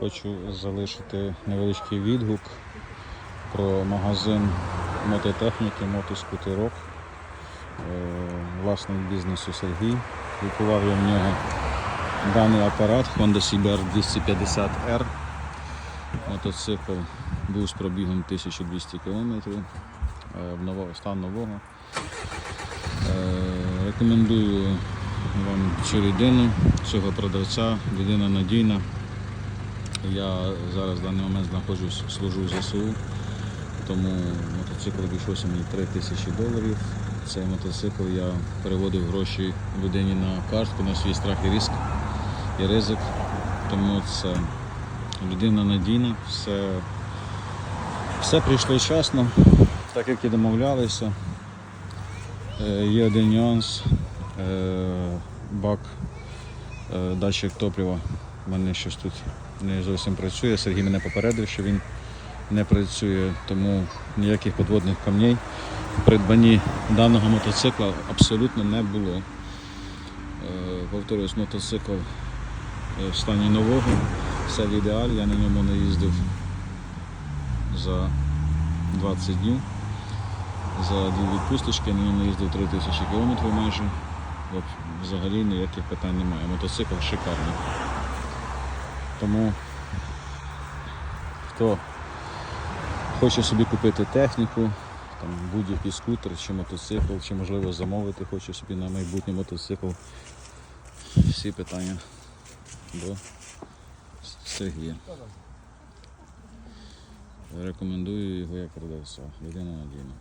Хочу залишити невеличкий відгук про магазин мототехніки, мотоскутерок. Е, Власник бізнесу Сергій. Купував я в нього даний апарат Honda CBR 250R. Мотоцикл був з пробігом 1200 км. Нового, стан нового. Е, Рекомендую вам цю людину, цього продавця, людина надійна. Я зараз в даний момент знаходжусь, служу в ЗСУ, тому мотоцикл обійшовся мені 3 тисячі доларів. Цей мотоцикл я переводив гроші людині на картку на свій страх і ризик. І ризик. Тому це людина надійна, все, все прийшло вчасно, так як і домовлялися. Е, Є один нюанс. Е, Бак, е, датчик топлива. У мене щось тут не зовсім працює. Сергій мене попередив, що він не працює, тому ніяких подводних камней в придбанні даного мотоцикла абсолютно не було. Е, Повторюсь, мотоцикл е, в стані нового, все в ідеалі, я на ньому не їздив за 20 днів. За дві відпусточки на ньому їздив 3000 км майже. Взагалі ніяких питань немає. Мотоцикл шикарний. Тому хто хоче собі купити техніку, там, будь-який скутер чи мотоцикл, чи можливо замовити, хоче собі на майбутнє мотоцикл. Всі питання до Сергія. Рекомендую його як продавця. Людина надійна.